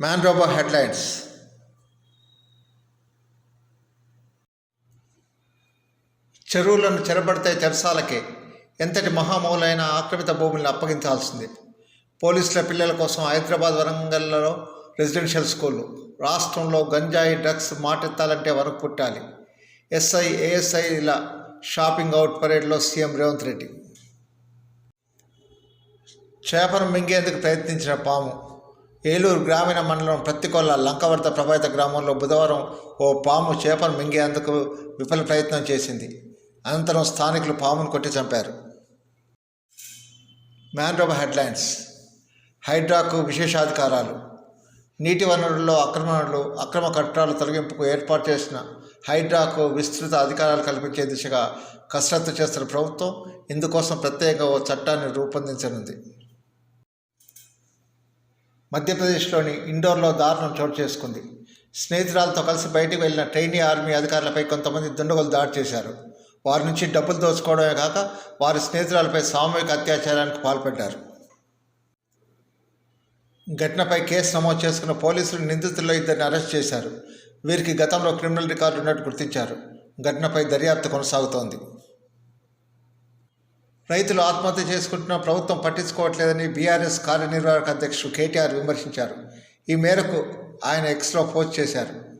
Man robo headlines చెరువులను చెరబడితే చెరసాలకే ఎంతటి మహామౌలైన ఆక్రమిత భూములను అప్పగించాల్సిందే. పోలీసుల పిల్లల కోసం హైదరాబాద్ వరంగల్లో రెసిడెన్షియల్ స్కూళ్ళు రాష్ట్రంలో గంజాయి డ్రగ్స్ మాటెత్తాలంటే వరకు పుట్టాలి. ఎస్ఐ ఏఎస్ఐల షాపింగ్ అవుట్ పరేడ్లో సీఎం రేవంత్ రెడ్డి. చేపను మింగేందుకు ప్రయత్నించిన పాము. ఏలూరు గ్రామీణ మండలం ప్రత్తికొల్ల లంకవర్త ప్రభావిత గ్రామంలో బుధవారం ఓ పాము చేపను మింగేందుకు విఫల ప్రయత్నం చేసింది. అనంతరం స్థానికులు పామును కొట్టి చంపారు. మ్యాన్రోబ హెడ్లైన్స్ హైడ్రాకు విశేషాధికారాలు నీటి వనరుల్లో అక్రమణలు అక్రమ కట్టడాల తొలగింపుకు ఏర్పాటు చేసిన హైడ్రాకు విస్తృత అధికారాలు కల్పించే దిశగా కసరత్తు చేస్తున్న ప్రభుత్వం ఇందుకోసం ప్రత్యేక ఓ చట్టాన్ని రూపొందించనుంది. మధ్యప్రదేశ్లోని ఇండోర్లో దారుణం చోటు చేసుకుంది. స్నేహితురాలతో కలిసి బయటికి వెళ్ళిన ట్రైనీ ఆర్మీ అధికారులపై కొంతమంది దుండగులు దాడి చేశారు. వారి నుంచి డబ్బులు దోచుకోవడమే కాక వారి స్నేహితురాలపై సామూహిక అత్యాచారానికి పాల్పడ్డారు. ఘటనపై కేసు నమోదు చేసుకున్న పోలీసులు నిందితుల్లో ఇద్దరిని అరెస్ట్ చేశారు. వీరికి గతంలో క్రిమినల్ రికార్డు ఉన్నట్టు గుర్తించారు. ఘటనపై దర్యాప్తు కొనసాగుతోంది. రైతులు ఆత్మహత్య చేసుకుంటున్న ప్రభుత్వం పట్టించుకోవట్లేదని బీఆర్ఎస్ కార్యనిర్వాహక అధ్యక్షుడు కేటీఆర్ విమర్శించారు. ఈ మేరకు ఆయన ఎక్స్లో పోస్ట్ చేశారు.